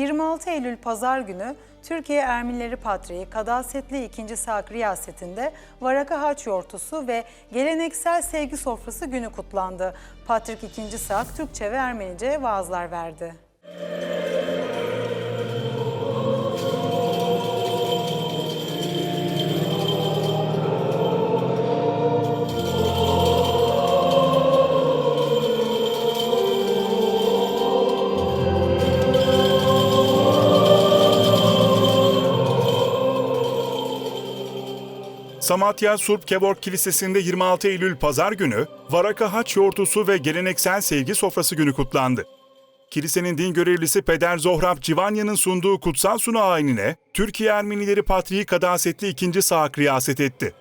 26 Eylül Pazar günü Türkiye Ermenileri Patriği Kadasetli 2. Sak riyasetinde Varaka Haç Yortusu ve geleneksel sevgi sofrası günü kutlandı. Patrik 2. Sak Türkçe ve Ermenice vaazlar verdi. Samatya Surp Kevork Kilisesi'nde 26 Eylül Pazar günü Varaka Haç Yortusu ve Geleneksel Sevgi Sofrası günü kutlandı. Kilisenin din görevlisi Peder Zohrab Civanya'nın sunduğu kutsal sunu ayinine Türkiye Ermenileri Patriği Kadasetli 2. Saak riyaset etti.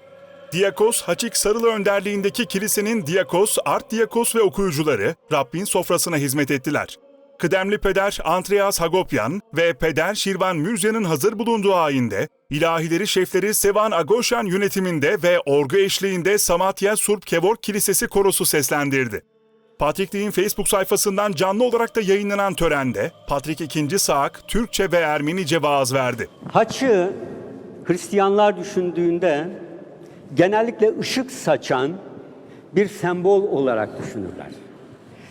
Diyakos Haçik Sarılı önderliğindeki kilisenin diyakos, art diyakos ve okuyucuları Rabbin sofrasına hizmet ettiler. Kıdemli Peder Andreas Hagopyan ve Peder Şirvan Müzya'nın hazır bulunduğu ayinde, ilahileri şefleri Sevan Agoshan yönetiminde ve orgu eşliğinde Samatya Surp Kevork Kilisesi korosu seslendirdi. Patrikliğin Facebook sayfasından canlı olarak da yayınlanan törende Patrik II. Saak Türkçe ve Ermenice vaaz verdi. Haçı Hristiyanlar düşündüğünde genellikle ışık saçan bir sembol olarak düşünürler.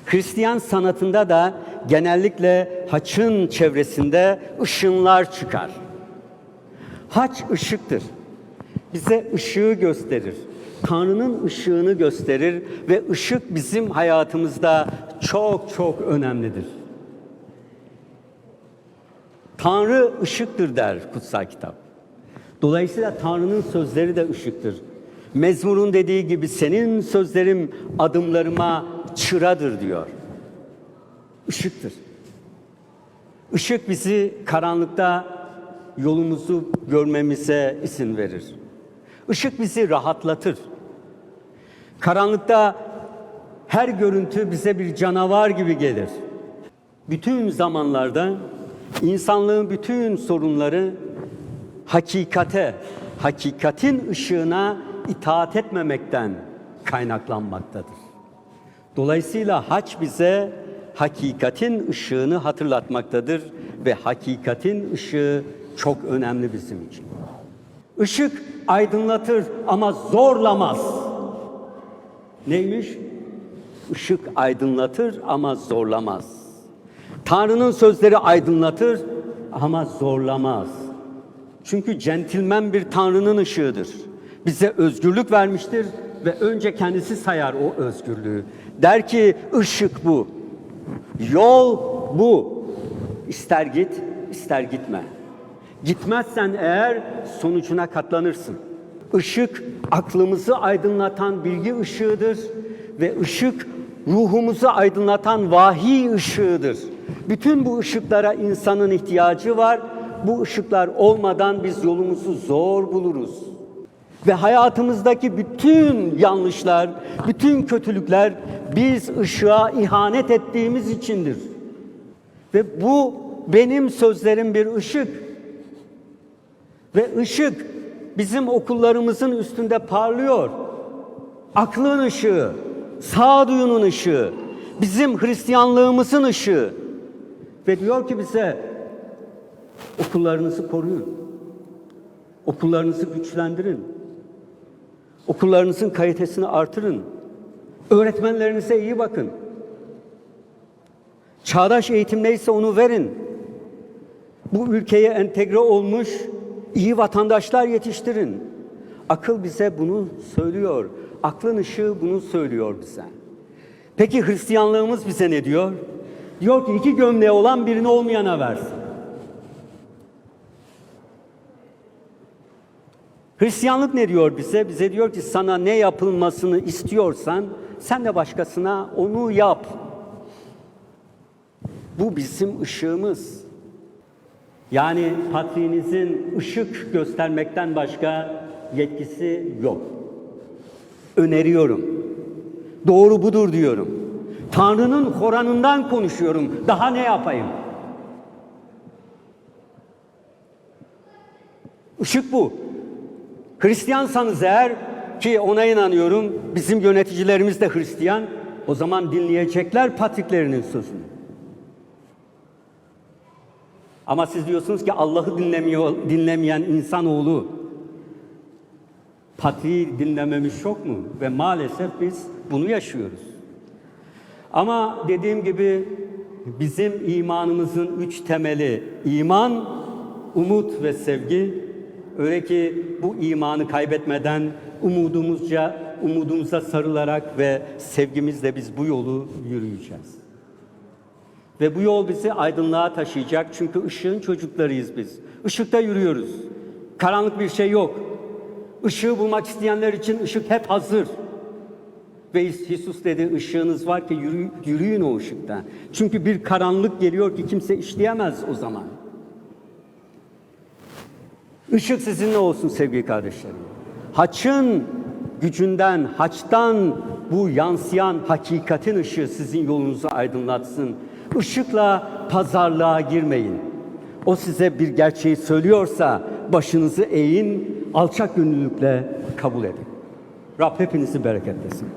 Hristiyan sanatında da genellikle haçın çevresinde ışınlar çıkar. Haç ışıktır. Bize ışığı gösterir. Tanrı'nın ışığını gösterir ve ışık bizim hayatımızda çok çok önemlidir. Tanrı ışıktır der kutsal kitap. Dolayısıyla Tanrı'nın sözleri de ışıktır. Mezmur'un dediği gibi senin sözlerim adımlarıma çıradır diyor. Işıktır. Işık bizi karanlıkta yolumuzu görmemize izin verir. Işık bizi rahatlatır. Karanlıkta her görüntü bize bir canavar gibi gelir. Bütün zamanlarda insanlığın bütün sorunları hakikate, hakikatin ışığına itaat etmemekten kaynaklanmaktadır. Dolayısıyla haç bize hakikatin ışığını hatırlatmaktadır ve hakikatin ışığı çok önemli bizim için. Işık aydınlatır ama zorlamaz. Neymiş? Işık aydınlatır ama zorlamaz. Tanrı'nın sözleri aydınlatır ama zorlamaz. Çünkü centilmen bir Tanrı'nın ışığıdır. Bize özgürlük vermiştir ve önce kendisi sayar o özgürlüğü. Der ki ışık bu. Yol bu. İster git, ister gitme. Gitmezsen eğer sonucuna katlanırsın. Işık aklımızı aydınlatan bilgi ışığıdır ve ışık ruhumuzu aydınlatan vahiy ışığıdır. Bütün bu ışıklara insanın ihtiyacı var. Bu ışıklar olmadan biz yolumuzu zor buluruz. Ve hayatımızdaki bütün yanlışlar, bütün kötülükler biz ışığa ihanet ettiğimiz içindir. Ve bu benim sözlerim bir ışık. Ve ışık bizim okullarımızın üstünde parlıyor. Aklın ışığı, sağduyunun ışığı, bizim Hristiyanlığımızın ışığı. Ve diyor ki bize okullarınızı koruyun. Okullarınızı güçlendirin. Okullarınızın kalitesini artırın. Öğretmenlerinize iyi bakın. Çağdaş eğitim neyse onu verin. Bu ülkeye entegre olmuş iyi vatandaşlar yetiştirin. Akıl bize bunu söylüyor. Aklın ışığı bunu söylüyor bize. Peki Hristiyanlığımız bize ne diyor? Diyor ki iki gömleği olan birini olmayana versin. Hristiyanlık ne diyor bize? Bize diyor ki sana ne yapılmasını istiyorsan sen de başkasına onu yap. Bu bizim ışığımız. Yani patriğinizin ışık göstermekten başka yetkisi yok. Öneriyorum. Doğru budur diyorum. Tanrı'nın Koran'ından konuşuyorum. Daha ne yapayım? Işık bu. Hristiyansanız eğer ki ona inanıyorum bizim yöneticilerimiz de Hristiyan o zaman dinleyecekler patriklerinin sözünü. Ama siz diyorsunuz ki Allah'ı dinlemiyor, dinlemeyen insanoğlu patriği dinlememiş yok mu? Ve maalesef biz bunu yaşıyoruz. Ama dediğim gibi bizim imanımızın üç temeli iman, umut ve sevgi. Öyle ki bu imanı kaybetmeden umudumuzca umudumuza sarılarak ve sevgimizle biz bu yolu yürüyeceğiz. Ve bu yol bizi aydınlığa taşıyacak çünkü ışığın çocuklarıyız biz. Işıkta yürüyoruz. Karanlık bir şey yok. Işığı bulmak isteyenler için ışık hep hazır. Ve Jesus dedi ışığınız var ki yürü, yürüyün o ışıkta. Çünkü bir karanlık geliyor ki kimse işleyemez o zaman. Işık sizinle olsun sevgili kardeşlerim. Haçın gücünden, haçtan bu yansıyan hakikatin ışığı sizin yolunuzu aydınlatsın. Işıkla pazarlığa girmeyin. O size bir gerçeği söylüyorsa başınızı eğin, alçak gönüllülükle kabul edin. Rab hepinizi bereketlesin.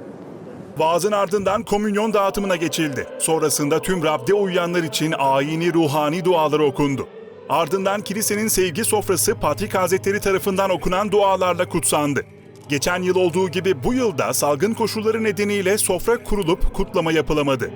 Vaazın ardından komünyon dağıtımına geçildi. Sonrasında tüm Rab'de uyuyanlar için ayini ruhani dualar okundu. Ardından kilisenin sevgi sofrası Patrik Hazretleri tarafından okunan dualarla kutsandı. Geçen yıl olduğu gibi bu yılda salgın koşulları nedeniyle sofra kurulup kutlama yapılamadı.